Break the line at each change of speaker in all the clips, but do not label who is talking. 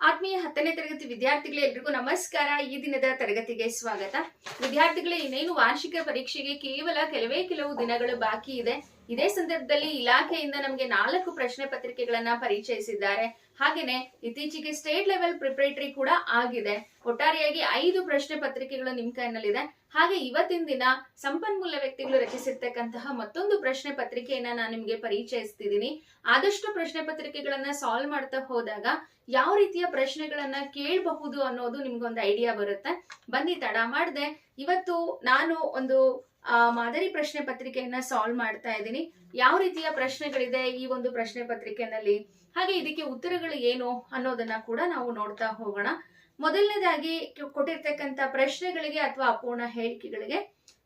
ಆತ್ಮೀಯ ಹತ್ತನೇ ತರಗತಿ ವಿದ್ಯಾರ್ಥಿಗಳೇ ಎಲ್ರಿಗೂ ನಮಸ್ಕಾರ. ಈ ದಿನದ ತರಗತಿಗೆ ಸ್ವಾಗತ. ವಿದ್ಯಾರ್ಥಿಗಳೇ, ಇನ್ನೇನು ವಾರ್ಷಿಕ ಪರೀಕ್ಷೆಗೆ ಕೇವಲ ಕೆಲವೇ ಕೆಲವು ದಿನಗಳು ಬಾಕಿ ಇದೆ. ಇದೇ ಸಂದರ್ಭದಲ್ಲಿ ಇಲಾಖೆಯಿಂದ ನಮಗೆ ನಾಲ್ಕು ಪ್ರಶ್ನೆ ಪತ್ರಿಕೆಗಳನ್ನ ಪರಿಚಯಿಸಿದ್ದಾರೆ. ಹಾಗೇನೆ ಇತ್ತೀಚೆಗೆ ಸ್ಟೇಟ್ ಲೆವೆಲ್ ಪ್ರಿಪರೇಟರಿ ಕೂಡ ಆಗಿದೆ. ಒಟ್ಟಾರೆಯಾಗಿ ಐದು ಪ್ರಶ್ನೆ ಪತ್ರಿಕೆಗಳು ನಿಮ್ ಕೈನಲ್ಲಿದೆ. ಹಾಗೆ ಇವತ್ತಿನ ದಿನ ಸಂಪನ್ಮೂಲ ವ್ಯಕ್ತಿಗಳು ರಚಿಸಿರ್ತಕ್ಕಂತಹ ಮತ್ತೊಂದು ಪ್ರಶ್ನೆ ಪತ್ರಿಕೆಯನ್ನ ನಾನು ನಿಮ್ಗೆ ಪರಿಚಯಿಸ್ತಿದ್ದೀನಿ ಆದಷ್ಟು ಪ್ರಶ್ನೆ ಪತ್ರಿಕೆಗಳನ್ನ ಸಾಲ್ವ್ ಮಾಡ್ತಾ ಹೋದಾಗ ಯಾವ ರೀತಿಯ ಪ್ರಶ್ನೆಗಳನ್ನ ಕೇಳಬಹುದು ಅನ್ನೋದು ನಿಮ್ಗೊಂದು ಐಡಿಯಾ ಬರುತ್ತೆ. ಬನ್ನಿ ತಡ ಮಾಡದೆ. ಇವತ್ತು ನಾನು ಒಂದು ಮಾದರಿ ಪ್ರಶ್ನೆ ಪತ್ರಿಕೆಯನ್ನ ಸಾಲ್ವ್ ಮಾಡ್ತಾ ಇದ್ದೀನಿ. ಯಾವ ರೀತಿಯ ಪ್ರಶ್ನೆಗಳಿದೆ ಈ ಒಂದು ಪ್ರಶ್ನೆ ಪತ್ರಿಕೆನಲ್ಲಿ? ಹಾಗೆ ಇದಕ್ಕೆ ಉತ್ತರಗಳು ಏನು ಅನ್ನೋದನ್ನ ಕೂಡ ನಾವು ನೋಡ್ತಾ ಹೋಗೋಣ. ಮೊದಲನೇದಾಗಿ ಕೊಟ್ಟಿರ್ತಕ್ಕಂಥ ಪ್ರಶ್ನೆಗಳಿಗೆ ಅಥವಾ ಅಪೂರ್ಣ ಹೇಳಿಕೆಗಳಿಗೆ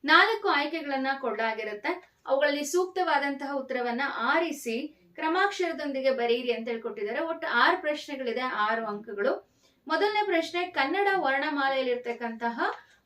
ನಾಲ್ಕು ಆಯ್ಕೆಗಳನ್ನ ಕೊಡಲಾಗಿರುತ್ತೆ. ಅವುಗಳಲ್ಲಿ ಸೂಕ್ತವಾದಂತಹ ಉತ್ತರವನ್ನ ಆರಿಸಿ ಕ್ರಮಾಕ್ಷರದೊಂದಿಗೆ ಬರೆಯಿರಿ ಅಂತ ಹೇಳ್ಕೊಟ್ಟಿದ್ದಾರೆ. ಒಟ್ಟು ಆರು ಪ್ರಶ್ನೆಗಳಿದೆ, ಆರು ಅಂಕಗಳು. ಮೊದಲನೇ ಪ್ರಶ್ನೆ ಕನ್ನಡ ವರ್ಣಮಾಲೆಯಲ್ಲಿರ್ತಕ್ಕಂತಹ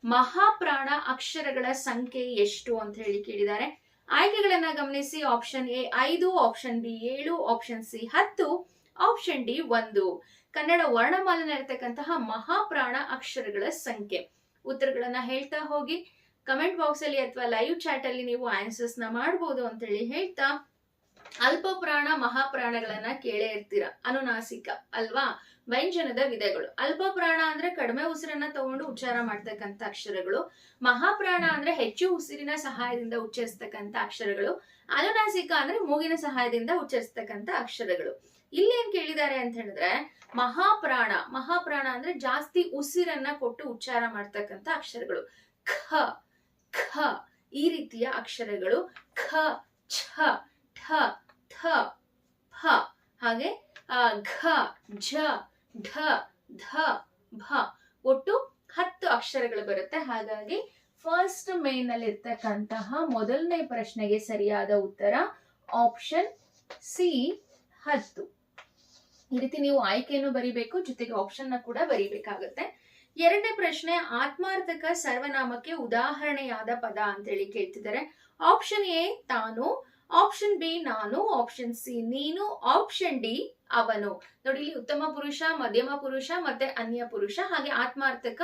ಮಹಾಪ್ರಾಣ ಅಕ್ಷರಗಳ ಸಂಖ್ಯೆ ಎಷ್ಟು ಅಂತ ಹೇಳಿ ಕೇಳಿದ್ದಾರೆ. ಆಯ್ಕೆಗಳನ್ನ ಗಮನಿಸಿ. ಆಪ್ಷನ್ ಎ ಐದು ಆಪ್ಷನ್ ಬಿ ಏಳು ಆಪ್ಷನ್ ಸಿ ಹತ್ತು ಆಪ್ಷನ್ ಡಿ ಒಂದು. ಕನ್ನಡ ವರ್ಣಮಾಲೆಯಲ್ಲಿರ್ತಕ್ಕಂತಹ ಮಹಾಪ್ರಾಣ ಅಕ್ಷರಗಳ ಸಂಖ್ಯೆ. ಉತ್ತರಗಳನ್ನ ಹೇಳ್ತಾ ಹೋಗಿ. ಕಮೆಂಟ್ ಬಾಕ್ಸ್ ಅಲ್ಲಿ ಅಥವಾ ಲೈವ್ ಚಾಟ್ ಅಲ್ಲಿ ನೀವು ಆನ್ಸರ್ಸ್ನ ಮಾಡಬಹುದು ಅಂತ ಹೇಳಿ ಹೇಳ್ತಾ. ಅಲ್ಪ ಪ್ರಾಣ ಮಹಾಪ್ರಾಣಗಳನ್ನ ಕೇಳೇ ಇರ್ತೀರ? ಅನುನಾಸಿಕ, ಅಲ್ವಾ? ವ್ಯಂಜನದ ವಿಧಗಳು. ಅಲ್ಪ ಪ್ರಾಣ ಅಂದ್ರೆ ಕಡಿಮೆ ಉಸಿರನ್ನ ತಗೊಂಡು ಉಚ್ಚಾರ ಮಾಡ್ತಕ್ಕಂಥ ಅಕ್ಷರಗಳು. ಮಹಾಪ್ರಾಣ ಅಂದ್ರೆ ಹೆಚ್ಚು ಉಸಿರಿನ ಸಹಾಯದಿಂದ ಉಚ್ಚರಿಸ್ತಕ್ಕಂಥ ಅಕ್ಷರಗಳು. ಅನುನಾಸಿಕ ಅಂದ್ರೆ ಮೂಗಿನ ಸಹಾಯದಿಂದ ಉಚ್ಚರಿಸ್ತಕ್ಕಂಥ ಅಕ್ಷರಗಳು. ಇಲ್ಲಿ ಏನ್ ಕೇಳಿದ್ದಾರೆ ಅಂತ ಹೇಳಿದ್ರೆ, ಮಹಾಪ್ರಾಣ ಮಹಾಪ್ರಾಣ ಅಂದ್ರೆ ಜಾಸ್ತಿ ಉಸಿರನ್ನ ಕೊಟ್ಟು ಉಚ್ಚಾರ ಮಾಡ್ತಕ್ಕಂಥ ಅಕ್ಷರಗಳು. ಖ ಖ, ಈ ರೀತಿಯ ಅಕ್ಷರಗಳು. ಖ, ಛ, ಠ, ಥ ಫ ಹಾಗೆ ಘ ಝ ಢ, ಧ, ಭ ಒಟ್ಟು ಹತ್ತು ಅಕ್ಷರಗಳು ಬರುತ್ತೆ. ಹಾಗಾಗಿ ಫಸ್ಟ್ ಮೇನ್ ಅಲ್ಲಿ ಇರ್ತಕ್ಕಂತಹ ಮೊದಲನೇ ಪ್ರಶ್ನೆಗೆ ಸರಿಯಾದ ಉತ್ತರ ಆಪ್ಷನ್ ಸಿ ಹತ್ತು. ಈ ರೀತಿ ನೀವು ಆಯ್ಕೆಯನ್ನು ಬರಿಬೇಕು, ಜೊತೆಗೆ ಆಪ್ಷನ್ನ ಕೂಡ ಬರಿಬೇಕಾಗುತ್ತೆ. ಎರಡನೇ ಪ್ರಶ್ನೆ, ಆತ್ಮಾರ್ಥಕ ಸರ್ವನಾಮಕ್ಕೆ ಉದಾಹರಣೆಯಾದ ಪದ ಅಂತೇಳಿ ಕೇಳ್ತಿದ್ದಾರೆ. ಆಪ್ಷನ್ ಎ ತಾನು ಆಪ್ಷನ್ ಬಿ ನಾನು ಆಪ್ಷನ್ ಸಿ ನೀನು ಆಪ್ಷನ್ ಡಿ ಅವನು. ನೋಡಿ, ಇಲ್ಲಿ ಉತ್ತಮ ಪುರುಷ, ಮಧ್ಯಮ ಪುರುಷ ಮತ್ತೆ ಅನ್ಯ ಪುರುಷ ಹಾಗೆ ಆತ್ಮಾರ್ಥಕ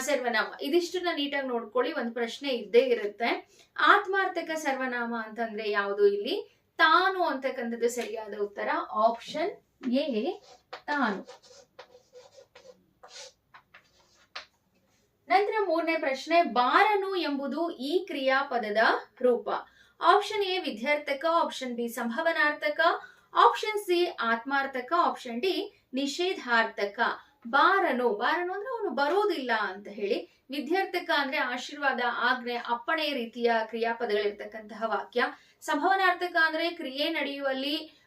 ಸರ್ವನಾಮ. ಇದಿಷ್ಟನ್ನ ನೀಟಾಗಿ ನೋಡ್ಕೊಳ್ಳಿ, ಒಂದು ಪ್ರಶ್ನೆ ಇದ್ದೇ ಇರುತ್ತೆ. ಆತ್ಮಾರ್ಥಕ, ಸರ್ವನಾಮ ಅಂತಂದ್ರೆ ಯಾವುದು ಇಲ್ಲಿ? ತಾನು ಅಂತಕ್ಕಂಥದ್ದು ಸರಿಯಾದ ಉತ್ತರ. ಆಪ್ಷನ್ ಎ ತಾನು. ನಂತರ ಮೂರನೇ ಪ್ರಶ್ನೆ, ಬಾರನು ಎಂಬುದು ಈ ಕ್ರಿಯಾಪದದ ರೂಪ. ಆಪ್ಷನ್ ಎ ವಿದ್ಯಾರ್ಥಕ ಆಪ್ಷನ್ ಬಿ ಸಂಭವನಾರ್ಥಕ ಆಪ್ಷನ್ ಸಿ ಆತ್ಮಾರ್ಥಕ ಆಪ್ಷನ್ ಡಿ ನಿಷೇಧಾರ್ಥಕ. ಬಾರನು ಬಾರನು ಅಂದ್ರೆ ಅವನು ಬರೋದಿಲ್ಲ ಅಂತ ಹೇಳಿ ವಿದ್ಯಾರ್ಥಕ ಅಂದ್ರೆ ಆಶೀರ್ವಾದ, ಆಜ್ಞೆ, ಅಪ್ಪಣೆ ರೀತಿಯ ಕ್ರಿಯಾಪದಗಳಿರ್ತಕ್ಕಂತಹ ವಾಕ್ಯ. ಸಂಭವನಾರ್ಥಕ ಅಂದ್ರೆ ಕ್ರಿಯೆ ನಡೆಯುವಲ್ಲಿ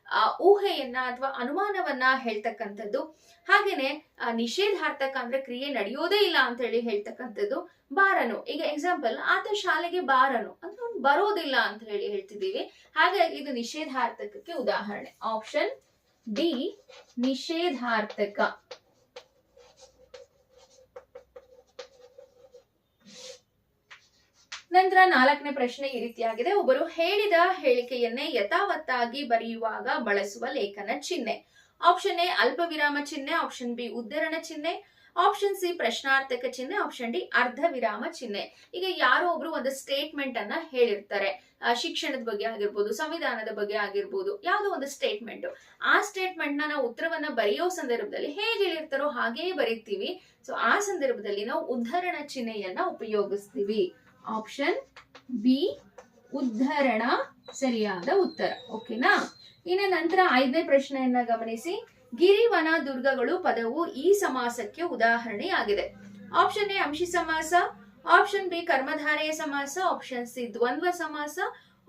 ಊಹೆಯನ್ನ ಅಥವಾ ಅನುಮಾನವನ್ನ ಹೇಳ್ತಕ್ಕಂಥದ್ದು. ಹಾಗೇನೆ ನಿಷೇಧಾರ್ಥಕ ಅಂದ್ರೆ ಕ್ರಿಯೆ ನಡೆಯೋದೇ ಇಲ್ಲ ಅಂತ ಹೇಳಿ ಹೇಳ್ತಕ್ಕಂಥದ್ದು ಬಾರನು. ಈಗ ಎಕ್ಸಾಂಪಲ್ ಆತ ಶಾಲೆಗೆ ಬಾರನು. ಅಂದ್ರೆ ಅವ್ನು ಬರೋದಿಲ್ಲ ಅಂತ ಹೇಳಿ ಹೇಳ್ತಿದ್ದೀವಿ. ಹಾಗಾಗಿ ಇದು ನಿಷೇಧಾರ್ಥಕಕ್ಕೆ ಉದಾಹರಣೆ. ಆಪ್ಷನ್ ಡಿ ನಿಷೇಧಾರ್ಥಕ. ನಂತರ ನಾಲ್ಕನೇ ಪ್ರಶ್ನೆ ಈ ರೀತಿಯಾಗಿದೆ. ಒಬ್ಬರು ಹೇಳಿದ ಹೇಳಿಕೆಯನ್ನೇ ಯಥಾವತ್ತಾಗಿ ಬರೆಯುವಾಗ ಬಳಸುವ ಲೇಖನ ಚಿಹ್ನೆ. ಆಪ್ಷನ್ ಎ ಅಲ್ಪ ವಿರಾಮ ಚಿಹ್ನೆ ಆಪ್ಷನ್ ಬಿ, ಉದ್ಧರಣ ಚಿಹ್ನೆ ಆಪ್ಷನ್ ಸಿ, ಪ್ರಶ್ನಾರ್ಥಕ ಚಿಹ್ನೆ ಆಪ್ಷನ್ ಡಿ ಅರ್ಧ ವಿರಾಮ ಚಿಹ್ನೆ. ಈಗ ಯಾರೋ ಒಬ್ರು ಒಂದು ಸ್ಟೇಟ್ಮೆಂಟ್ ಅನ್ನ ಹೇಳಿರ್ತಾರೆ. ಶಿಕ್ಷಣದ ಬಗ್ಗೆ ಆಗಿರ್ಬೋದು, ಸಂವಿಧಾನದ ಬಗ್ಗೆ ಆಗಿರ್ಬೋದು, ಯಾವುದೋ ಒಂದು ಸ್ಟೇಟ್ಮೆಂಟ್ ಆ ಸ್ಟೇಟ್ಮೆಂಟ್ನ ನಾವು ಉತ್ತರವನ್ನ ಬರೆಯೋ ಸಂದರ್ಭದಲ್ಲಿ ಹೇಗೆ ಹೇಳಿರ್ತಾರೋ ಹಾಗೆಯೇ ಬರೀತೀವಿ. ಸೊ ಆ ಸಂದರ್ಭದಲ್ಲಿ ನಾವು ಉದ್ಧರಣ ಚಿಹ್ನೆಯನ್ನ ಉಪಯೋಗಿಸ್ತೀವಿ. ಆಪ್ಷನ್ ಬಿ ಉದ್ಧರಣ, ಸರಿಯಾದ ಉತ್ತರ. ಓಕೆನಾ ಇನ್ನು ನಂತರ ಐದನೇ ಪ್ರಶ್ನೆಯನ್ನ ಗಮನಿಸಿ. ಗಿರಿವನ ದುರ್ಗಗಳು ಪದವು ಈ ಸಮಾಸಕ್ಕೆ ಉದಾಹರಣೆಯಾಗಿದೆ. ಆಪ್ಷನ್ ಎ ಅಂಶಿ ಸಮಾಸ. ಆಪ್ಷನ್ ಬಿ ಕರ್ಮಧಾರೆಯ ಸಮಾಸ. ಆಪ್ಷನ್ ಸಿ ದ್ವಂದ್ವ ಸಮಾಸ.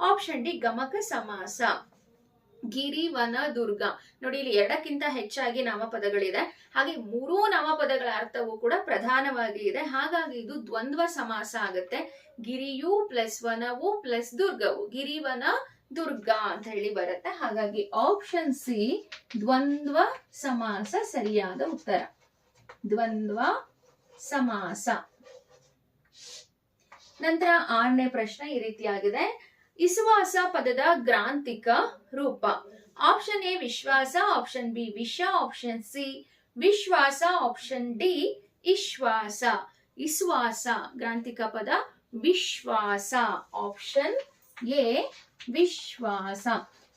ಆಪ್ಷನ್ ಡಿ ಗಮಕ ಸಮಾಸ. ಗಿರಿವನ ದುರ್ಗ ನೋಡಿ, ಇಲ್ಲಿ ಎರಡಕ್ಕಿಂತ ಹೆಚ್ಚಾಗಿ ನಾಮಪದಗಳಿದೆ. ಹಾಗೆ ಮೂರೂ ನಾಮಪದಗಳ ಅರ್ಥವೂ ಕೂಡ ಪ್ರಧಾನವಾಗಿ ಇದೆ. ಹಾಗಾಗಿ ಇದು ದ್ವಂದ್ವ ಸಮಾಸ ಆಗುತ್ತೆ. ಗಿರಿಯು ಪ್ಲಸ್ ವನವು ಪ್ಲಸ್ ದುರ್ಗವು. ಗಿರಿವನ ದುರ್ಗ ಅಂತ ಹೇಳಿ ಬರುತ್ತೆ. ಹಾಗಾಗಿ ಆಪ್ಷನ್ ಸಿ ದ್ವಂದ್ವ ಸಮಾಸ ಸರಿಯಾದ ಉತ್ತರ. ದ್ವಂದ್ವ ಸಮಾಸ. ನಂತರ ಆರನೇ ಪ್ರಶ್ನೆ ಈ ರೀತಿಯಾಗಿದೆ. ಇಸುವಾಸ ಪದದ ಗ್ರಾಂಥಿಕ ರೂಪ. ಆಪ್ಷನ್ ಎ ವಿಶ್ವಾಸ ಆಪ್ಷನ್ ಬಿ ವಿಷ ಆಪ್ಷನ್ ಸಿ ವಿಶ್ವಾಸ ಆಪ್ಷನ್ ಡಿ ಇಶ್ವಾಸ. ಇಸ್ವಾಸ, ಗ್ರಾಂಥಿಕ ಪದ ವಿಶ್ವಾಸ. ಆಪ್ಷನ್ ಎ ವಿಶ್ವಾಸ.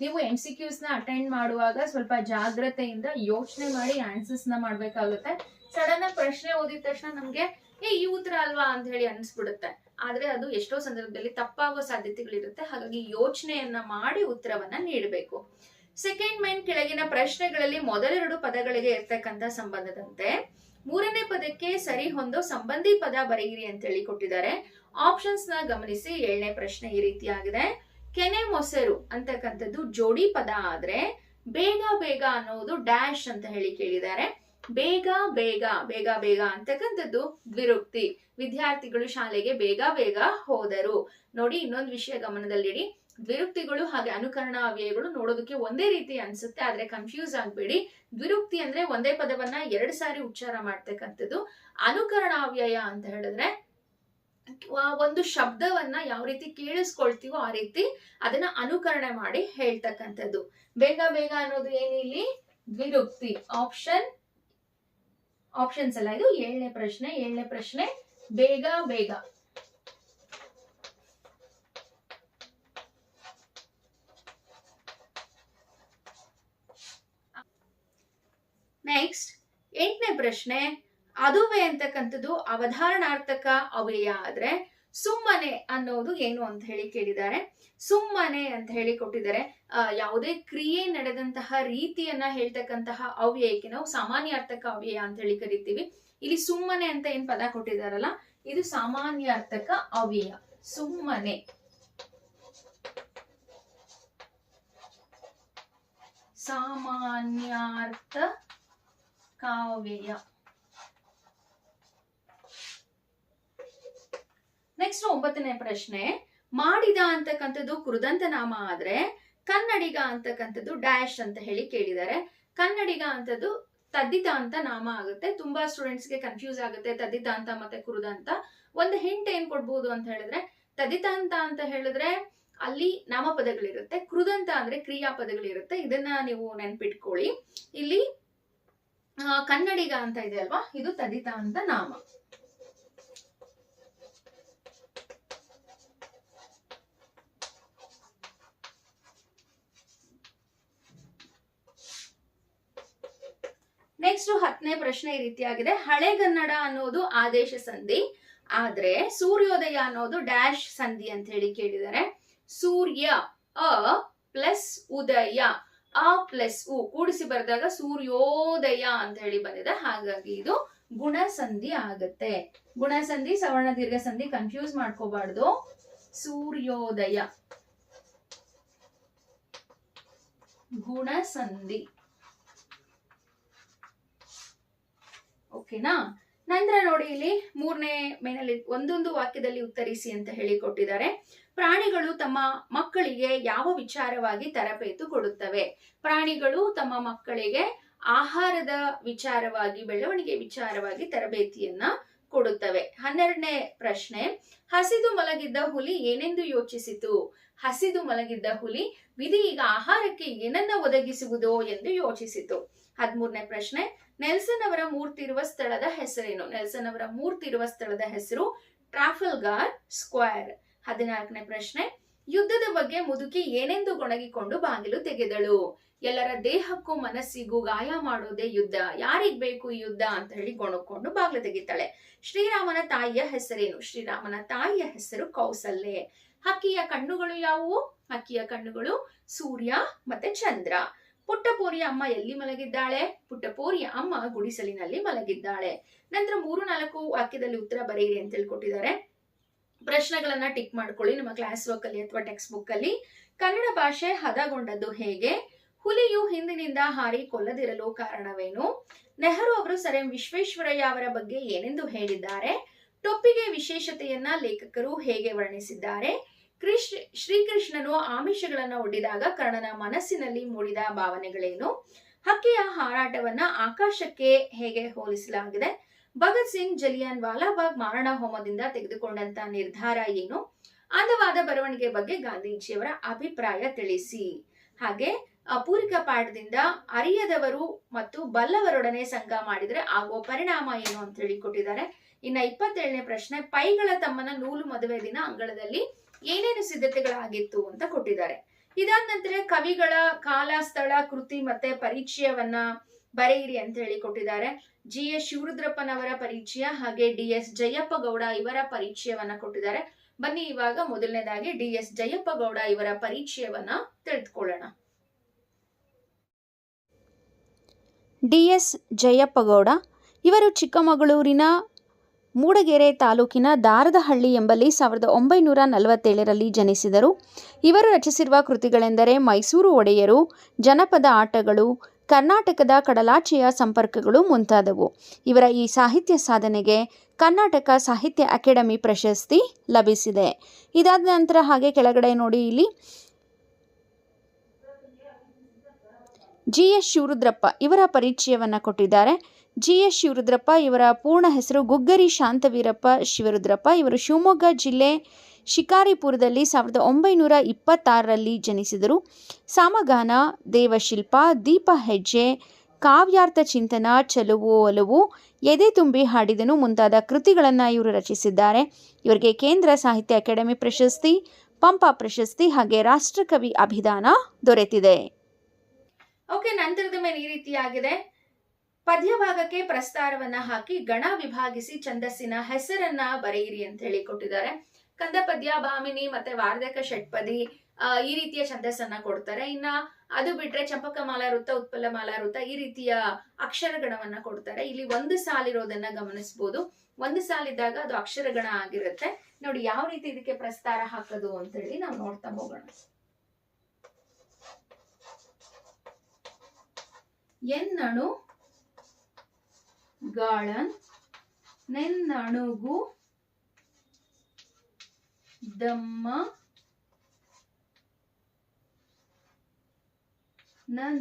ನೀವು ಎಂ ಸಿ ಕ್ಯೂಸ್ನ ಅಟೆಂಡ್ ಮಾಡುವಾಗ ಸ್ವಲ್ಪ ಜಾಗ್ರತೆಯಿಂದ ಯೋಚನೆ ಮಾಡಿ ಆನ್ಸರ್ಸ್ನ ಮಾಡ್ಬೇಕಾಗುತ್ತೆ. ಸಡನ್ ಆಗಿ ಪ್ರಶ್ನೆ ಓದಿದ ತಕ್ಷಣ ನಮ್ಗೆ, ಏ, ಈ ಉತ್ತರ ಅಲ್ವಾ? ಅಂತ ಹೇಳಿ ಅನ್ಸ್ಬಿಡುತ್ತೆ. ಆದ್ರೆ ಅದು ಎಷ್ಟೋ ಸಂದರ್ಭದಲ್ಲಿ ತಪ್ಪಾಗೋ ಸಾಧ್ಯತೆಗಳಿರುತ್ತೆ. ಹಾಗಾಗಿ ಯೋಚನೆಯನ್ನ ಮಾಡಿ ಉತ್ತರವನ್ನ ನೀಡಬೇಕು. ಸೆಕೆಂಡ್ ಮೈನ್ ಕೆಳಗಿನ ಪ್ರಶ್ನೆಗಳಲ್ಲಿ ಮೊದಲೆರಡು ಪದಗಳಿಗೆ ಇರ್ತಕ್ಕಂತ ಸಂಬಂಧದಂತೆ ಮೂರನೇ ಪದಕ್ಕೆ ಸರಿ ಹೊಂದೋ ಸಂಬಂಧಿ ಪದ ಬರೆಯಿರಿ ಅಂತ ಹೇಳಿ ಕೊಟ್ಟಿದ್ದಾರೆ. ಆಪ್ಷನ್ಸ್ನ ಗಮನಿಸಿ ಏಳನೇ ಪ್ರಶ್ನೆ ಈ ರೀತಿಯಾಗಿದೆ. ಕೆನೆ ಮೊಸರು ಅಂತಕ್ಕಂಥದ್ದು ಜೋಡಿ ಪದ ಆದ್ರೆ ಬೇಗ ಬೇಗ ಅನ್ನೋದು ಡ್ಯಾಶ್ ಅಂತ ಹೇಳಿ ಕೇಳಿದ್ದಾರೆ. ಬೇಗ ಬೇಗ ಬೇಗ ಬೇಗ ಅಂತಕ್ಕಂಥದ್ದು ದ್ವಿರುಕ್ತಿ. ವಿದ್ಯಾರ್ಥಿಗಳು ಶಾಲೆಗೆ ಬೇಗ ಬೇಗ ಹೋದರು. ನೋಡಿ ಇನ್ನೊಂದು ವಿಷಯ ಗಮನದಲ್ಲಿಡಿ. ದ್ವಿರುಕ್ತಿಗಳು ಹಾಗೆ ಅನುಕರಣ ಅವ್ಯಯಗಳು ನೋಡೋದಕ್ಕೆ ಒಂದೇ ರೀತಿ ಅನ್ಸುತ್ತೆ, ಆದ್ರೆ ಕನ್ಫ್ಯೂಸ್ ಆಗ್ಬೇಡಿ. ದ್ವಿರುಕ್ತಿ ಅಂದ್ರೆ ಒಂದೇ ಪದವನ್ನ ಎರಡ್ ಸಾರಿ ಉಚ್ಚಾರ ಮಾಡ್ತಕ್ಕಂಥದ್ದು. ಅನುಕರಣ ಅವ್ಯಯ ಅಂತ ಹೇಳಿದ್ರೆ ಒಂದು ಶಬ್ದವನ್ನ ಯಾವ ರೀತಿ ಕೇಳಿಸ್ಕೊಳ್ತೀವೋ ಆ ರೀತಿ ಅದನ್ನ ಅನುಕರಣೆ ಮಾಡಿ ಹೇಳ್ತಕ್ಕಂಥದ್ದು. ಬೇಗ ಬೇಗ ಅನ್ನೋದು ಏನಿಲ್ಲಿ? ದ್ವಿರುಕ್ತಿ. ಆಪ್ಷನ್ ಆಪ್ಷನ್ಸ್ ಅಲ್ಲ ಇದು. ಏಳನೇ ಪ್ರಶ್ನೆ ಏಳನೇ ಪ್ರಶ್ನೆ. ಬೇಗ ಬೇಗ. ನೆಕ್ಸ್ಟ್ ಎಂಟನೇ ಪ್ರಶ್ನೆ. ಅದುವೆ ಅಂತಕ್ಕಂಥದ್ದು ಅವಧಾರಣಾರ್ಥಕ ಅವ್ಯಯ ಆದ್ರೆ ಸುಮ್ಮನೆ ಅನ್ನೋದು ಏನು ಅಂತ ಹೇಳಿ ಕೇಳಿದ್ದಾರೆ. ಸುಮ್ಮನೆ ಅಂತ ಹೇಳಿ ಕೊಟ್ಟಿದ್ದಾರೆ. ಯಾವುದೇ ಕ್ರಿಯೆ ನಡೆದಂತಹ ರೀತಿಯನ್ನ ಹೇಳ್ತಕ್ಕಂತಹ ಅವ್ಯಯಕ್ಕೆ ನಾವು ಸಾಮಾನ್ಯಾರ್ಥಕ ಅವ್ಯಯ ಅಂತ ಹೇಳಿ ಕರಿತೀವಿ. ಇಲ್ಲಿ ಸುಮ್ಮನೆ ಅಂತ ಏನ್ ಪದ ಕೊಟ್ಟಿದಾರಲ್ಲ ಇದು ಸಾಮಾನ್ಯಾರ್ಥಕ ಅವ್ಯಯ. ಸುಮ್ಮನೆ. ಸಾಮಾನ್ಯಾರ್ಥ ಕಾವ್ಯಯ ನೆಕ್ಸ್ಟ್ ಒಂಬತ್ತನೇ ಪ್ರಶ್ನೆ, ಮಾಡಿದ ಅಂತಕ್ಕಂಥದ್ದು ಕೃದಂತ ನಾಮ ಆದ್ರೆ ಕನ್ನಡಿಗ ಅಂತಕ್ಕಂಥದ್ದು ಡ್ಯಾಶ್ ಅಂತ ಹೇಳಿ ಕೇಳಿದ್ದಾರೆ. ಕನ್ನಡಿಗ ಅಂತದ್ದು ತದ್ದಿತ ಅಂತ ನಾಮ ಆಗುತ್ತೆ. ತುಂಬಾ ಸ್ಟೂಡೆಂಟ್ಸ್ಗೆ ಕನ್ಫ್ಯೂಸ್ ಆಗುತ್ತೆ. ತದ್ದಿತ ಅಂತ ಮತ್ತೆ ಕುರುದಂತ ಒಂದು ಹಿಂಟ್ ಏನ್ ಕೊಡ್ಬೋದು ಅಂತ ಹೇಳಿದ್ರೆ ತದಿತ ಅಂತ ಹೇಳಿದ್ರೆ ಅಲ್ಲಿ ನಾಮಪದಗಳಿರುತ್ತೆ. ಕೃದಂತ ಅಂದ್ರೆ ಕ್ರಿಯಾಪದಗಳಿರುತ್ತೆ. ಇದನ್ನ ನೀವು ನೆನ್ಪಿಟ್ಕೊಳ್ಳಿ. ಇಲ್ಲಿ ಕನ್ನಡಿಗ ಅಂತ ಇದೆ ಅಲ್ವಾ? ಇದು ತದಿತ ಅಂತ ನಾಮ. ನೆಕ್ಸ್ಟ್ ಹತ್ತನೇ ಪ್ರಶ್ನೆ ಈ ರೀತಿಯಾಗಿದೆ. ಹಳೆಗನ್ನಡ ಅನ್ನೋದು ಆದೇಶ ಸಂಧಿ, ಆದ್ರೆ ಸೂರ್ಯೋದಯ ಅನ್ನೋದು ಡ್ಯಾಶ್ ಸಂಧಿ ಅಂತ ಹೇಳಿ ಕೇಳಿದ್ದಾರೆ. ಸೂರ್ಯ a plus Udaya a plus ಉ ಕೂಡಿಸಿ ಬರೆದಾಗ ಸೂರ್ಯೋದಯ ಅಂತ ಹೇಳಿ ಬಂದಿದೆ. ಹಾಗಾಗಿ ಇದು ಗುಣಸಂಧಿ ಆಗತ್ತೆ. ಗುಣಸಂಧಿ, ಸವರ್ಣ ದೀರ್ಘ ಸಂಧಿ ಕನ್ಫ್ಯೂಸ್ ಮಾಡ್ಕೋಬಾರ್ದು. ಸೂರ್ಯೋದಯ. ಗುಣಸಂಧಿ. ಓಕೆನಾ ನಂತರ ನೋಡಿ ಇಲ್ಲಿ ಮೂರನೇ ಮೇನಲ್ಲಿ ಒಂದೊಂದು ವಾಕ್ಯದಲ್ಲಿ ಉತ್ತರಿಸಿ ಅಂತ ಹೇಳಿ ಕೊಟ್ಟಿದ್ದಾರೆ ಪ್ರಾಣಿಗಳು ತಮ್ಮ ಮಕ್ಕಳಿಗೆ ಯಾವ ವಿಚಾರವಾಗಿ ತರಬೇತು ಕೊಡುತ್ತವೆ? ಪ್ರಾಣಿಗಳು ತಮ್ಮ ಮಕ್ಕಳಿಗೆ ಆಹಾರದ ವಿಚಾರವಾಗಿ, ಬೆಳವಣಿಗೆ ವಿಚಾರವಾಗಿ ತರಬೇತಿಯನ್ನ ಕೊಡುತ್ತವೆ. ಹನ್ನೆರಡನೇ ಪ್ರಶ್ನೆ, ಹಸಿದು ಮಲಗಿದ್ದ ಹುಲಿ ಏನೆಂದು ಯೋಚಿಸಿತು? ಹಸಿದು ಮಲಗಿದ್ದ ಹುಲಿ ವಿಧಿ ಈಗ ಆಹಾರಕ್ಕೆ ಏನನ್ನ ಒದಗಿಸುವುದೋ ಎಂದು ಯೋಚಿಸಿತು. ಹದಿಮೂರನೇ ಪ್ರಶ್ನೆ, ನೆಲ್ಸನ್ ಅವರ ಮೂರ್ತಿ ಇರುವ ಸ್ಥಳದ ಹೆಸರೇನು? ನೆಲ್ಸನ್ ಅವರ ಮೂರ್ತಿ ಇರುವ ಸ್ಥಳದ ಹೆಸರು ಟ್ರಾಫಲ್ಗಾರ್ ಸ್ಕ್ವೇರ್. ಹದಿನಾಲ್ಕನೇ ಪ್ರಶ್ನೆ, ಯುದ್ಧದ ಬಗ್ಗೆ ಮುದುಕಿ ಏನೆಂದು ಗೊಣಗಿಕೊಂಡು ಬಾಗಿಲು ತೆಗೆದಳು? ಎಲ್ಲರ ದೇಹಕ್ಕೂ ಮನಸ್ಸಿಗೂ ಗಾಯ ಮಾಡೋದೇ ಯುದ್ಧ. ಯಾರಿಗ್ ಬೇಕು ಈ ಯುದ್ಧ ಅಂತ ಹೇಳಿ ಗೊಣಕೊಂಡು ಬಾಗಿಲು ತೆಗಿತಾಳೆ. ಶ್ರೀರಾಮನ ತಾಯಿಯ ಹೆಸರೇನು? ಶ್ರೀರಾಮನ ತಾಯಿಯ ಹೆಸರು ಕೌಸಲ್ಯೆ. ಹಕ್ಕಿಯ ಕಣ್ಣುಗಳು ಯಾವುವು? ಹಕ್ಕಿಯ ಕಣ್ಣುಗಳು ಸೂರ್ಯ ಮತ್ತೆ ಚಂದ್ರ. ಪುಟ್ಟಪೋರಿಯ ಅಮ್ಮ ಎಲ್ಲಿ ಮಲಗಿದ್ದಾಳೆ? ಪುಟ್ಟಪೋರಿಯ ಅಮ್ಮ ಗುಡಿಸಲಿನಲ್ಲಿ ಮಲಗಿದ್ದಾಳೆ. ನಂತರ ಮೂರು ನಾಲ್ಕು ವಾಕ್ಯದಲ್ಲಿ ಉತ್ತರ ಬರೆಯಿರಿ ಅಂತ ಹೇಳ್ಕೊಟ್ಟಿದ್ದಾರೆ. ಪ್ರಶ್ನೆಗಳನ್ನ ಟಿಕ್ ಮಾಡ್ಕೊಳ್ಳಿ ನಮ್ಮ ಕ್ಲಾಸ್ ವರ್ಕ್ ಅಲ್ಲಿ ಅಥವಾ ಟೆಕ್ಸ್ಟ್ ಬುಕ್ ಅಲ್ಲಿ. ಕನ್ನಡ ಭಾಷೆ ಹದಗೊಂಡದ್ದು ಹೇಗೆ? ಹುಲಿಯು ಹಿಂದಿನಿಂದ ಹಾರಿ ಕೊಲ್ಲದಿರಲು ಕಾರಣವೇನು? ನೆಹರು ಅವರು ಸರ್ ಎಂ ವಿಶ್ವೇಶ್ವರಯ್ಯ ಅವರ ಬಗ್ಗೆ ಏನೆಂದು ಹೇಳಿದ್ದಾರೆ? ಟೊಪ್ಪಿಗೆ ವಿಶೇಷತೆಯನ್ನ ಲೇಖಕರು ಹೇಗೆ ವರ್ಣಿಸಿದ್ದಾರೆ? ಕೃಷ್ಣ ಶ್ರೀಕೃಷ್ಣನು ಆಮಿಷಗಳನ್ನ ಒಡ್ಡಿದಾಗ ಕರ್ಣನ ಮನಸ್ಸಿನಲ್ಲಿ ಮೂಡಿದ ಭಾವನೆಗಳೇನು? ಹಕ್ಕಿಯ ಹಾರಾಟವನ್ನ ಆಕಾಶಕ್ಕೆ ಹೇಗೆ ಹೋಲಿಸಲಾಗಿದೆ? ಭಗತ್ ಸಿಂಗ್ ಜಲಿಯನ್ ವಾಲಾಬಾಗ್ ಮಾರಣ ಹೋಮದಿಂದ ತೆಗೆದುಕೊಂಡಂತ ನಿರ್ಧಾರ ಏನು? ಅಂದವಾದ ಬರವಣಿಗೆ ಬಗ್ಗೆ ಗಾಂಧೀಜಿಯವರ ಅಭಿಪ್ರಾಯ ತಿಳಿಸಿ. ಹಾಗೆ, ಅಪೂರಿಕ ಪಾಠದಿಂದ ಅರಿಯದವರು ಮತ್ತು ಬಲ್ಲವರೊಡನೆ ಸಂಘ ಮಾಡಿದ್ರೆ ಆಗುವ ಪರಿಣಾಮ ಏನು ಅಂತ ಹೇಳಿ ಕೊಟ್ಟಿದ್ದಾರೆ ಇನ್ನ ಇಪ್ಪತ್ತೇಳನೇ ಪ್ರಶ್ನೆ, ಪೈಗಳ ತಮ್ಮನ ನೂಲು ಮದುವೆ ದಿನ ಅಂಗಳದಲ್ಲಿ ಏನೇನು ಸಿದ್ಧತೆಗಳಾಗಿತ್ತು ಅಂತ ಕೊಟ್ಟಿದ್ದಾರೆ. ಇದಾದ ನಂತರ ಕವಿಗಳ ಕಾಲ, ಸ್ಥಳ, ಕೃತಿ ಮತ್ತೆ ಪರಿಚಯವನ್ನ ಬರೆಯಿರಿ ಅಂತ ಹೇಳಿ ಕೊಟ್ಟಿದ್ದಾರೆ. ಜಿ. ಎಸ್. ಶಿವರುದ್ರಪ್ಪನವರ ಪರಿಚಯ ಹಾಗೆ ಡಿ. ಎಸ್. ಜಯಪ್ಪ ಗೌಡ ಇವರ ಪರಿಚಯವನ್ನ ಕೊಟ್ಟಿದ್ದಾರೆ. ಬನ್ನಿ ಇವಾಗ ಮೊದಲನೇದಾಗಿ ಡಿ. ಎಸ್. ಜಯಪ್ಪ ಗೌಡ ಇವರ ಪರಿಚಯವನ್ನ ತಿಳಿದುಕೊಳ್ಳೋಣ.
ಡಿ. ಎಸ್. ಜಯಪ್ಪಗೌಡ ಇವರು ಚಿಕ್ಕಮಗಳೂರಿನ ಮೂಡಗೆರೆ ತಾಲೂಕಿನ ದಾರದಹಳ್ಳಿ ಎಂಬಲ್ಲಿ ಸಾವಿರದ ಒಂಬೈನೂರ ನಲವತ್ತೇಳರಲ್ಲಿ ಜನಿಸಿದರು. ಇವರು ರಚಿಸಿರುವ ಕೃತಿಗಳೆಂದರೆ ಮೈಸೂರು ಒಡೆಯರು, ಜನಪದ ಆಟಗಳು, ಕರ್ನಾಟಕದ ಕಡಲಾಚೆಯ ಸಂಪರ್ಕಗಳು ಮುಂತಾದವು. ಇವರ ಈ ಸಾಹಿತ್ಯ ಸಾಧನೆಗೆ ಕರ್ನಾಟಕ ಸಾಹಿತ್ಯ ಅಕಾಡೆಮಿ ಪ್ರಶಸ್ತಿ ಲಭಿಸಿದೆ. ಇದಾದ ನಂತರ ಹಾಗೆ ಕೆಳಗಡೆ ನೋಡಿ ಇಲ್ಲಿ. ಜಿ ಎಸ್ ಶಿವರುದ್ರಪ್ಪ ಇವರ ಪರಿಚಯವನ್ನು ಕೊಟ್ಟಿದ್ದಾರೆ. ಜಿ ಎಸ್ ಶಿವರುದ್ರಪ್ಪ, ಇವರ ಪೂರ್ಣ ಹೆಸರು ಗುಗ್ಗರಿ ಶಾಂತವೀರಪ್ಪ ಶಿವರುದ್ರಪ್ಪ. ಇವರು ಶಿವಮೊಗ್ಗ ಜಿಲ್ಲೆ ಶಿಕಾರಿಪುರದಲ್ಲಿ ಸಾವಿರದ ಒಂಬೈನೂರ ಇಪ್ಪತ್ತಾರರಲ್ಲಿ ಜನಿಸಿದರು. ಸಾಮಗಾನ, ದೇವಶಿಲ್ಪ, ದೀಪ ಹೆಜ್ಜೆ, ಕಾವ್ಯಾರ್ಥ ಚಿಂತನ, ಚಲುವು ಒಲವು, ಎದೆ ತುಂಬಿ ಹಾಡಿದನು. ಮುಂತಾದ ಕೃತಿಗಳನ್ನು ಇವರು ರಚಿಸಿದ್ದಾರೆ. ಇವರಿಗೆ ಕೇಂದ್ರ ಸಾಹಿತ್ಯ ಅಕಾಡೆಮಿ ಪ್ರಶಸ್ತಿ, ಪಂಪ ಪ್ರಶಸ್ತಿ ಹಾಗೆ ರಾಷ್ಟ್ರಕವಿ ಅಭಿದಾನ ದೊರೆತಿದೆ.
ಓಕೆ ನಂತರದ ಮೇಲೆ ಈ ರೀತಿಯಾಗಿದೆ. ಪದ್ಯ ಭಾಗಕ್ಕೆ ಪ್ರಸ್ತಾರವನ್ನ ಹಾಕಿ ಗಣ ವಿಭಾಗಿಸಿ ಛಂದಸ್ಸಿನ ಹೆಸರನ್ನ ಬರೆಯಿರಿ ಅಂತ ಹೇಳಿ ಕೊಟ್ಟಿದ್ದಾರೆ. ಕಂದ ಪದ್ಯ ಭಾಮಿನಿ ಮತ್ತೆ ವಾರ್ಧಕ ಷಟ್ಪದಿ ಈ ರೀತಿಯ ಛಂದಸ್ಸನ್ನ ಕೊಡ್ತಾರೆ. ಇನ್ನ ಅದು ಬಿಟ್ರೆ ಚಂಪಕಮಾಲ ವೃತ್ತ ಉತ್ಪಲಮಾಲ ವೃತ್ತ ಈ ರೀತಿಯ ಅಕ್ಷರಗಣವನ್ನ ಕೊಡ್ತಾರೆ. ಇಲ್ಲಿ ಒಂದು ಸಾಲಿರೋದನ್ನ ಗಮನಿಸಬಹುದು ಒಂದು ಸಾಲಿದ್ದಾಗ ಅದು ಅಕ್ಷರಗಣ ಆಗಿರುತ್ತೆ. ನೋಡಿ ಯಾವ ರೀತಿ ಇದಕ್ಕೆ ಪ್ರಸ್ತಾರ ಹಾಕೋದು ಅಂತ ಹೇಳಿ ನಾವು ನೋಡ್ತಾ ಹೋಗೋಣ. ಎನ್ನಣು ಗಾಳನ್ ನೆನ್ನಣುಗು ದಮ್ಮ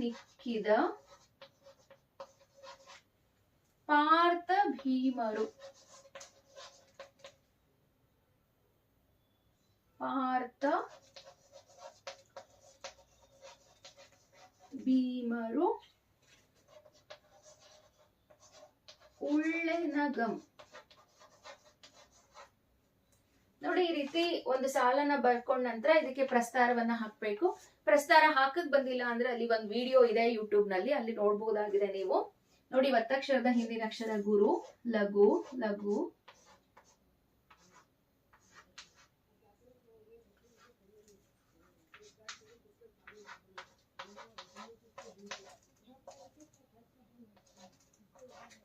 ನಿಕ್ಕಿದ ಪಾರ್ಥ ಭೀಮರು ಪಾರ್ಥ ಭೀಮರು ಉಳ್ಳೆನಗಂ ನೋಡಿ, ಈ ರೀತಿ ಒಂದು ಸಾಲನ್ನ ಬರ್ಕೊಂಡ ನಂತರ ಇದಕ್ಕೆ ಪ್ರಸ್ತಾರವನ್ನ ಹಾಕ್ಬೇಕು. ಪ್ರಸ್ತಾರ ಹಾಕಕ್ ಬಂದಿಲ್ಲ ಅಂದ್ರೆ ಅಲ್ಲಿ ಒಂದು ವಿಡಿಯೋ ಇದೆ ಯೂಟ್ಯೂಬ್ನಲ್ಲಿ ಅಲ್ಲಿ ನೋಡ್ಬಹುದಾಗಿದೆ ನೀವು. ನೋಡಿ ಒತ್ತಕ್ಷರದ ಹಿಂದಿನ ಅಕ್ಷರ ಗುರು, ಲಘು ಲಘು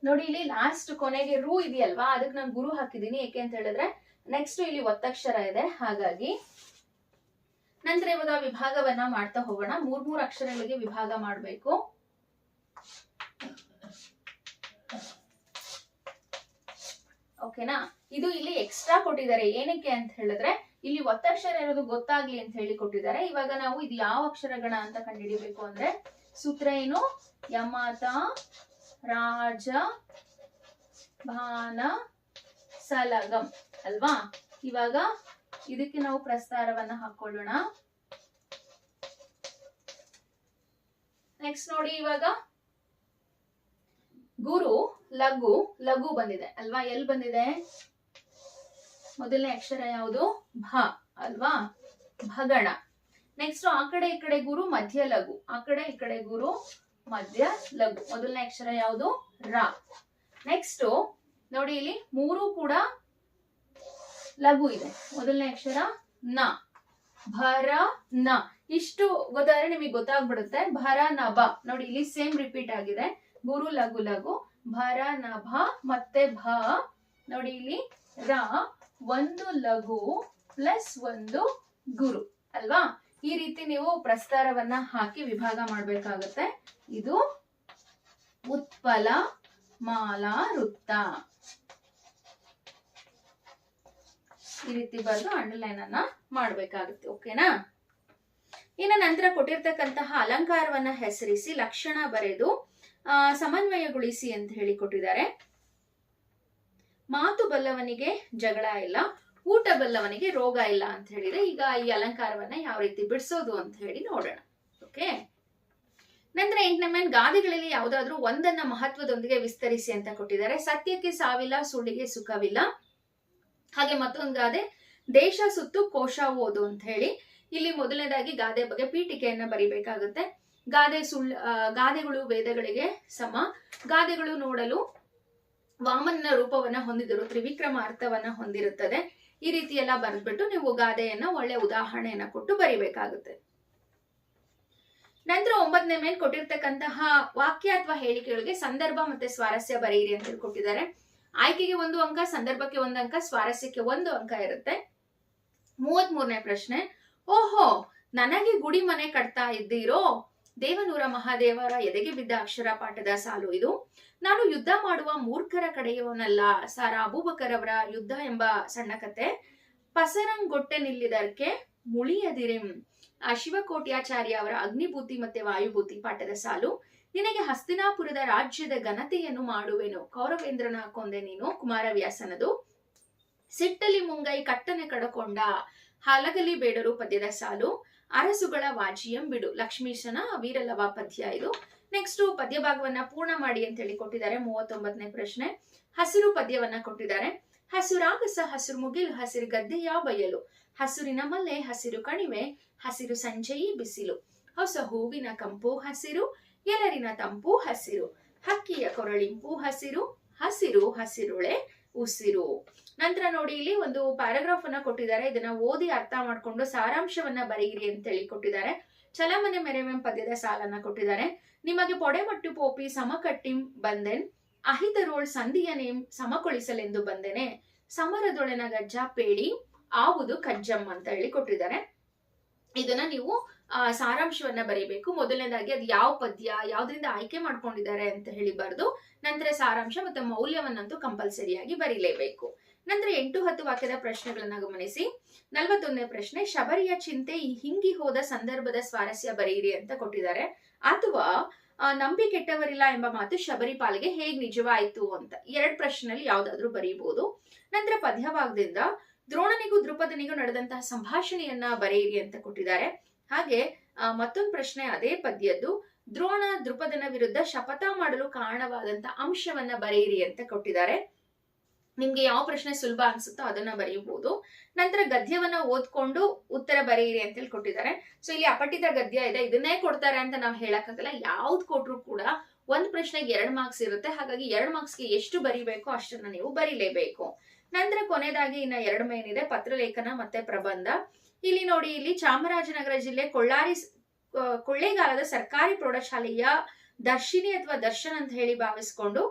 ನೋಡಿ, ಇಲ್ಲಿ ಲಾಸ್ಟ್ ಕೊನೆಗೆ ರು ಇದೆಯಲ್ವಾ? ಅದಕ್ಕೆ ನಾನು ಗುರು ಹಾಕಿದ್ದೀನಿ ಏಕೆ ಅಂತ ಹೇಳಿದ್ರೆ ನೆಕ್ಸ್ಟ್ ಇಲ್ಲಿ ಒತ್ತಕ್ಷರ ಇದೆ. ಹಾಗಾಗಿ, ನಂತರ ಇವಾಗ ವಿಭಾಗವನ್ನ ಮಾಡ್ತಾ ಹೋಗೋಣ. ಮೂರ್ ಮೂರ್ ಅಕ್ಷರಗಳಿಗೆ ವಿಭಾಗ ಮಾಡಬೇಕು. ಓಕೆನಾ ಇದು ಇಲ್ಲಿ ಎಕ್ಸ್ಟ್ರಾ ಕೊಟ್ಟಿದ್ದಾರೆ. ಏನಕ್ಕೆ ಅಂತ ಹೇಳಿದ್ರೆ, ಇಲ್ಲಿ ಒತ್ತಕ್ಷರ ಇರೋದು ಗೊತ್ತಾಗ್ಲಿ ಅಂತ ಹೇಳಿ ಕೊಟ್ಟಿದ್ದಾರೆ. ಇವಾಗ ನಾವು ಇದು ಯಾವ ಅಕ್ಷರಗಳ ಅಂತ ಕಂಡುಹಿಡಿಬೇಕು ಅಂದ್ರೆ, ಸೂತ್ರ ಏನು? ಯಮತ ರಾಜ ಭಾನ ಸಲಗಂ, ಅಲ್ವಾ? ಇವಾಗ ಇದಕ್ಕೆ ನಾವು ಪ್ರಸ್ತಾರವನ್ನ ಹಾಕೊಳ್ಳೋಣ. ನೆಕ್ಸ್ಟ್ ನೋಡಿ ಇವಾಗ ಗುರು, ಲಘು ಲಘು ಬಂದಿದೆ, ಅಲ್ವಾ? ಎಲ್ ಬಂದಿದೆ? ಮೊದಲನೇ ಅಕ್ಷರ ಯಾವುದು? ಭ, ಅಲ್ವಾ? ಭಗಣ. ನೆಕ್ಸ್ಟ್ ಆ ಕಡೆ ಈ ಕಡೆ ಗುರು, ಮಧ್ಯ ಲಘು. ಆ ಕಡೆ ಈ ಕಡೆ ಗುರು ಮಧ್ಯ ಲಘು. ಮೊದಲನೇ ಅಕ್ಷರ ಯಾವುದು? ರ. ನೆಕ್ಸ್ಟ್ ನೋಡಿ ಇಲ್ಲಿ ಮೂರು ಕೂಡ ಲಘು ಇದೆ. ಮೊದಲನೇ ಅಕ್ಷರ ನ. ಭರ ನ. ಇಷ್ಟು ಗೊತ್ತಾದ್ರೆ ನಿಮಗೆ ಗೊತ್ತಾಗ್ಬಿಡುತ್ತೆ. ಭರ ನಭ ನೋಡಿ ಇಲ್ಲಿ ಸೇಮ್ ರಿಪೀಟ್ ಆಗಿದೆ. ಗುರು ಲಘು ಲಘು. ಭರ ನಭ ಮತ್ತೆ ಭ. ನೋಡಿ ಇಲ್ಲಿ ರ ಒಂದು ಲಘು ಪ್ಲಸ್ ಒಂದು ಗುರು. ಅಲ್ವಾ? ಈ ರೀತಿ ನೀವು ಪ್ರಸ್ತಾರವನ್ನ ಹಾಕಿ ವಿಭಾಗ ಮಾಡ್ಬೇಕಾಗತ್ತೆ. ಇದು ಉತ್ಪಲ ಮಾಲಾ ವೃತ್ತ. ಈ ರೀತಿ ಬರೆದು ಅಂಡರ್ಲೈನ್ ಅನ್ನ ಮಾಡ್ಬೇಕಾಗುತ್ತೆ, ಓಕೆನಾ? ಇನ್ನು ನಂತರ ಕೊಟ್ಟಿರ್ತಕ್ಕಂತಹ ಅಲಂಕಾರವನ್ನ ಹೆಸರಿಸಿ ಲಕ್ಷಣ ಬರೆದು ಸಮನ್ವಯಗೊಳಿಸಿ ಅಂತ ಹೇಳಿ ಕೊಟ್ಟಿದ್ದಾರೆ. ಮಾತು ಬಲ್ಲವನಿಗೆ ಜಗಳ ಇಲ್ಲ. ಊಟ ಬಲ್ಲವನಿಗೆ ರೋಗ ಇಲ್ಲ ಅಂತ ಹೇಳಿದ್ರೆ ಈಗ ಈ ಅಲಂಕಾರವನ್ನ ಯಾವ ರೀತಿ ಬಿಡಿಸೋದು ಅಂತ ಹೇಳಿ ನೋಡೋಣ. ಓಕೆ ನಂತರ ಎಂಟನೇ ಮೇನ್ ಗಾದೆಗಳಲ್ಲಿ ಯಾವುದಾದ್ರೂ ಒಂದನ್ನ ಮಹತ್ವದೊಂದಿಗೆ ವಿಸ್ತರಿಸಿ ಅಂತ ಕೊಟ್ಟಿದ್ದಾರೆ. ಸತ್ಯಕ್ಕೆ ಸಾವಿಲ್ಲ, ಸುಳ್ಳಿಗೆ ಸುಖವಿಲ್ಲ. ಹಾಗೆ ಮತ್ತೊಂದು ಗಾದೆ, ದೇಶ ಸುತ್ತು ಕೋಶ ಓದು ಅಂತ ಹೇಳಿ. ಇಲ್ಲಿ ಮೊದಲನೇದಾಗಿ ಗಾದೆ ಬಗ್ಗೆ ಪೀಠಿಕೆಯನ್ನ ಬರಿಬೇಕಾಗುತ್ತೆ. ಗಾದೆ ಸುಳ್ಳ ಗಾದೆಗಳು ವೇದಗಳಿಗೆ ಸಮ. ಗಾದೆಗಳು ನೋಡಲು ವಾಮನ ರೂಪವನ್ನ ಹೊಂದಿದರು ತ್ರಿವಿಕ್ರಮ ಅರ್ಥವನ್ನ ಹೊಂದಿರುತ್ತದೆ. ಈ ರೀತಿ ಎಲ್ಲ ಬರೆದ್ಬಿಟ್ಟು ನೀವು ಗಾದೆಯನ್ನ ಒಳ್ಳೆ ಉದಾಹರಣೆಯನ್ನ ಕೊಟ್ಟು ಬರಿಬೇಕಾಗುತ್ತೆ. ನಂತರ ಒಂಬತ್ತನೇ ಮೇಲೆ ಕೊಟ್ಟಿರ್ತಕ್ಕಂತಹ ವಾಕ್ಯ ಅಥವಾ ಹೇಳಿಕೆಗಳಿಗೆ ಸಂದರ್ಭ ಮತ್ತೆ ಸ್ವಾರಸ್ಯ ಬರೆಯಿರಿ ಅಂತ ಕೊಟ್ಟಿದ್ದಾರೆ. ಆಯ್ಕೆಗೆ ಒಂದು ಅಂಕ, ಸಂದರ್ಭಕ್ಕೆ ಒಂದು ಅಂಕ, ಸ್ವಾರಸ್ಯಕ್ಕೆ ಒಂದು ಅಂಕ ಇರುತ್ತೆ. ಮೂವತ್ ಮೂರನೇ ಪ್ರಶ್ನೆ, ಓಹೋ, ನನಗೆ ಗುಡಿ ಮನೆ ಕಟ್ತಾ ಇದ್ದೀರೋ? ದೇವನೂರ ಮಹಾದೇವರ ಎದೆಗೆ ಬಿದ್ದ ಅಕ್ಷರ ಪಾಠದ ಸಾಲು ಇದು. ನಾನು ಯುದ್ಧ ಮಾಡುವ ಮೂರ್ಖರ ಕಡೆಯವನಲ್ಲ, ಸಾರಾ ಅಬೂಬಕರ್ ಅವರ ಯುದ್ಧ ಎಂಬ ಸಣ್ಣ ಕತೆ. ಪಸರಂಗೊಟ್ಟೆ ನಿಲ್ಲಿದರ್ಕೆ ಮುಳಿಯದಿರಿಂ. ಆ ಶಿವಕೋಟ್ಯಾಚಾರ್ಯ ಅವರ ಅಗ್ನಿಭೂತಿ ಮತ್ತೆ ವಾಯುಭೂತಿ ಪಾಠದ ಸಾಲು. ನಿನಗೆ ಹಸ್ತಿನಾಪುರದ ರಾಜ್ಯದ ಘನತೆಯನ್ನು ಮಾಡುವೆನು. ಕೌರವೇಂದ್ರನ ಕೊಂದೆ ನೀನು, ಕುಮಾರವ್ಯಾಸನದು. ಸಿಟ್ಟಲಿ ಮುಂಗೈ ಕಟ್ಟನೆ ಕಡಕೊಂಡ ಹಲಗಲಿ ಬೇಡರು ಪದ್ಯದ ಸಾಲು. ಅರಸುಗಳ ವಾಜಿಯಂ ಬಿಡು. ಲಕ್ಷ್ಮೀಶನ ವೀರಲವ ಪದ್ಯ ಇದು. ನೆಕ್ಸ್ಟ್ ಪದ್ಯ ಭಾಗವನ್ನ ಪೂರ್ಣ ಮಾಡಿ ಅಂತ ಹೇಳಿ ಕೊಟ್ಟಿದ್ದಾರೆ, ಮೂವತ್ತೊಂಬತ್ತನೇ ಪ್ರಶ್ನೆ. ಹಸಿರು ಪದ್ಯವನ್ನ ಕೊಟ್ಟಿದ್ದಾರೆ. ಹಸಿರಾಗಸ ಹಸಿರು ಮುಗಿಲು, ಹಸಿರು ಗದ್ದೆಯ ಬಯಲು. ಹಸಿರಿನ ಮಲ್ಲೆ ಹಸಿರು ಕಣಿವೆ, ಹಸಿರು ಸಂಜೆಯಿ ಬಿಸಿಲು. ಹೊಸ ಹೂವಿನ ಕಂಪು ಹಸಿರು, ಎಲರಿನ ತಂಪು ಹಸಿರು. ಹಕ್ಕಿಯ ಕೊರಳಿಂಪು ಹಸಿರು ಹಸಿರು ಹಸಿರುಳೆ ಉಸಿರು. ನಂತರ ನೋಡಿ, ಇಲ್ಲಿ ಒಂದು ಪ್ಯಾರಾಗ್ರಾಫ್ ಅನ್ನ ಕೊಟ್ಟಿದ್ದಾರೆ. ಇದನ್ನ ಓದಿ ಅರ್ಥ ಮಾಡ್ಕೊಂಡು ಸಾರಾಂಶವನ್ನ ಬರೆಯಿರಿ ಅಂತ ಹೇಳಿ ಕೊಟ್ಟಿದ್ದಾರೆ. ಚಲಮನೆ ಮೆರೆವೆಂ ಪದ್ಯದ ಸಾಲನ್ನ ಕೊಟ್ಟಿದ್ದಾರೆ. ನಿಮಗೆ ಪೊಡೆಮಟ್ಟು ಪೋಪಿ ಸಮಕಟ್ಟಿಂ ಬಂದೆನ್, ಅಹಿತರೋಳ್ ಸಂಧಿಯನೇಂ ಸಮಕೊಳಿಸಲೆಂದು ಬಂದೆನೆ. ಸಮರದೊಳೆನ ಗಜ್ಜ ಪೇಳಿ, ಆವುದು ಕಜ್ಜಂ ಅಂತ ಹೇಳಿ ಕೊಟ್ಟಿದ್ದಾರೆ. ಇದನ್ನ ನೀವು ಸಾರಾಂಶವನ್ನ ಬರೀಬೇಕು. ಮೊದಲನೇದಾಗಿ ಅದು ಯಾವ ಪದ್ಯ, ಯಾವ್ದ್ರಿಂದ ಆಯ್ಕೆ ಮಾಡ್ಕೊಂಡಿದ್ದಾರೆ ಅಂತ ಹೇಳಿ ಬರ್ದು, ನಂತರ ಸಾರಾಂಶ ಮತ್ತೆ ಮೌಲ್ಯವನ್ನಂತೂ ಕಂಪಲ್ಸರಿಯಾಗಿ ಬರೀಲೇಬೇಕು. ನಂತರ ಎಂಟು ಹತ್ತು ವಾಕ್ಯದ ಪ್ರಶ್ನೆಗಳನ್ನ ಗಮನಿಸಿ. ನಲವತ್ತೊಂದನೇ ಪ್ರಶ್ನೆ, ಶಬರಿಯ ಚಿಂತೆ ಹಿಂಗಿ ಹೋದ ಸಂದರ್ಭದ ಸ್ವಾರಸ್ಯ ಬರೆಯಿರಿ ಅಂತ ಕೊಟ್ಟಿದ್ದಾರೆ. ಅಥವಾ ನಂಬಿ ಕೆಟ್ಟವರಿಲ್ಲ ಎಂಬ ಮಾತು ಶಬರಿ ಪಾಲಿಗೆ ಹೇಗ್ ನಿಜವಾಯಿತು ಅಂತ. ಎರಡ್ ಪ್ರಶ್ನೆಯಲ್ಲಿ ಯಾವ್ದಾದ್ರು ಬರೀಬಹುದು ನಂತರ ಪದ್ಯಭಾಗದಿಂದ, ದ್ರೋಣನಿಗೂ ದೃಪದನಿಗೂ ನಡೆದಂತಹ ಸಂಭಾಷಣೆಯನ್ನ ಬರೆಯಿರಿ ಅಂತ ಕೊಟ್ಟಿದ್ದಾರೆ. ಹಾಗೆ ಮತ್ತೊಂದು ಪ್ರಶ್ನೆ ಅದೇ ಪದ್ಯದ್ದು. ದ್ರೋಣ ದೃಪದನ ವಿರುದ್ಧ ಶಪಥ ಮಾಡಲು ಕಾರಣವಾದಂತ ಅಂಶವನ್ನ ಬರೆಯಿರಿ ಅಂತ ಕೊಟ್ಟಿದ್ದಾರೆ. ನಿಮ್ಗೆ ಯಾವ ಪ್ರಶ್ನೆ ಸುಲಭ ಅನ್ಸುತ್ತೋ ಅದನ್ನ ಬರೆಯಬಹುದು ನಂತರ ಗದ್ಯವನ್ನ ಓದ್ಕೊಂಡು ಉತ್ತರ ಬರೆಯಿರಿ ಅಂತ ಹೇಳಿ ಕೊಟ್ಟಿದ್ದಾರೆ. ಸೊ ಇಲ್ಲಿ ಅಪಠಿತ ಗದ್ಯ ಇದೆ. ಇದನ್ನೇ ಕೊಡ್ತಾರೆ ಅಂತ ನಾವು ಹೇಳಕ್ಕಾಗಲ್ಲ. ಯಾವ್ದು ಕೊಟ್ರು ಕೂಡ ಒಂದ್ ಪ್ರಶ್ನೆಗೆ ಎರಡ್ ಮಾರ್ಕ್ಸ್ ಇರುತ್ತೆ. ಹಾಗಾಗಿ ಎರಡ್ ಮಾರ್ಕ್ಸ್ಗೆ ಎಷ್ಟು ಬರಿಬೇಕೋ ಅಷ್ಟನ್ನ ನೀವು ಬರಿಲೇಬೇಕು. ನಂತರ ಕೊನೆಯದಾಗಿ ಇನ್ನ ಎರಡು ಮೇನಿದೆ ಪತ್ರಲೇಖನ ಮತ್ತೆ ಪ್ರಬಂಧ. ಇಲ್ಲಿ ನೋಡಿ, ಇಲ್ಲಿ ಚಾಮರಾಜನಗರ ಜಿಲ್ಲೆ ಕೊಳ್ಳಾರಿ ಕೊಳ್ಳೇಗಾಲದ ಸರ್ಕಾರಿ ಪ್ರೌಢಶಾಲೆಯ ದರ್ಶಿನಿ ಅಥವಾ ದರ್ಶನ್ ಅಂತ ಹೇಳಿ ಭಾವಿಸ್ಕೊಂಡು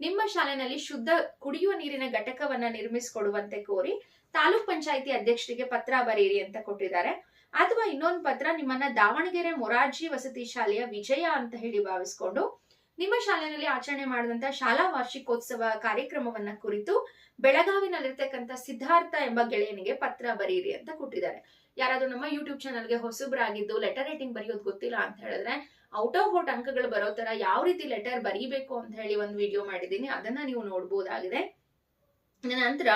ನಿಮ್ಮ ಶಾಲೆನಲ್ಲಿ ಶುದ್ಧ ಕುಡಿಯುವ ನೀರಿನ ಘಟಕವನ್ನ ನಿರ್ಮಿಸಿಕೊಡುವಂತೆ ಕೋರಿ ತಾಲೂಕ್ ಪಂಚಾಯಿತಿ ಅಧ್ಯಕ್ಷರಿಗೆ ಪತ್ರ ಬರೆಯಿರಿ ಅಂತ ಕೊಟ್ಟಿದ್ದಾರೆ. ಅಥವಾ ಇನ್ನೊಂದು ಪತ್ರ ನಿಮ್ಮನ್ನ ದಾವಣಗೆರೆ ಮೊರಾರ್ಜಿ ವಸತಿ ಶಾಲೆಯ ವಿಜಯ ಅಂತ ಹೇಳಿ ಭಾವಿಸ್ಕೊಂಡು ನಿಮ್ಮ ಶಾಲೆಯಲ್ಲಿ ಆಚರಣೆ ಮಾಡಿದಂತ ಶಾಲಾ ವಾರ್ಷಿಕೋತ್ಸವ ಕಾರ್ಯಕ್ರಮವನ್ನ ಕುರಿತು ಬೆಳಗಾವಿನಲ್ಲಿರ್ತಕ್ಕಂಥ ಸಿದ್ಧಾರ್ಥ ಎಂಬ ಗೆಳೆಯನಿಗೆ ಪತ್ರ ಬರೀರಿ ಅಂತ ಕೊಟ್ಟಿದ್ದಾರೆ. ಯಾರಾದ್ರೂ ನಮ್ಮ ಯೂಟ್ಯೂಬ್ ಚಾನಲ್ಗೆ ಹೊಸಬ್ರಾಗಿದ್ದು ಲೆಟರ್ ರೈಟಿಂಗ್ ಬರೆಯೋದು ಗೊತ್ತಿಲ್ಲ ಅಂತ ಹೇಳಿದ್ರೆ ಔಟ್ ಆಫ್ ಔಟ್ ಅಂಕಗಳು ಬರೋ ತರ ಯಾವ ರೀತಿ ಲೆಟರ್ ಬರೀಬೇಕು ಅಂತ ಹೇಳಿ ಒಂದು ವಿಡಿಯೋ ಮಾಡಿದ್ದೀನಿ, ಅದನ್ನ ನೀವು ನೋಡ್ಬೋದಾಗಿದೆ. ನಂತರ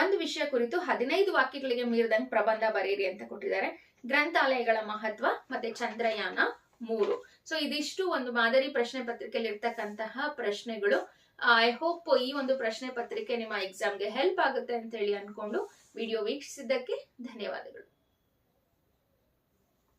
ಒಂದು ವಿಷಯ ಕುರಿತು ಹದಿನೈದು ವಾಕ್ಯಗಳಿಗೆ ಮೀರಿದಂಗೆ ಪ್ರಬಂಧ ಬರೀರಿ ಅಂತ ಕೊಟ್ಟಿದ್ದಾರೆ. ಗ್ರಂಥಾಲಯಗಳ ಮಹತ್ವ ಮತ್ತೆ ಚಂದ್ರಯಾನ ಮೂರು. ಸೊ ಇದಿಷ್ಟು ಒಂದು ಮಾದರಿ ಪ್ರಶ್ನೆ ಪತ್ರಿಕೆಯಲ್ಲಿ ಇರ್ತಕ್ಕಂತಹ ಪ್ರಶ್ನೆಗಳು. ಐ ಹೋಪ್ ಈ ಒಂದು ಪ್ರಶ್ನೆ ಪತ್ರಿಕೆ ನಿಮ್ಮ ಎಕ್ಸಾಮ್ಗೆ ಹೆಲ್ಪ್ ಆಗುತ್ತೆ ಅಂತ ಹೇಳಿ ಅನ್ಕೊಂಡು ವಿಡಿಯೋ ವೀಕ್ಷಿಸಿದ್ದಕ್ಕೆ ಧನ್ಯವಾದಗಳು.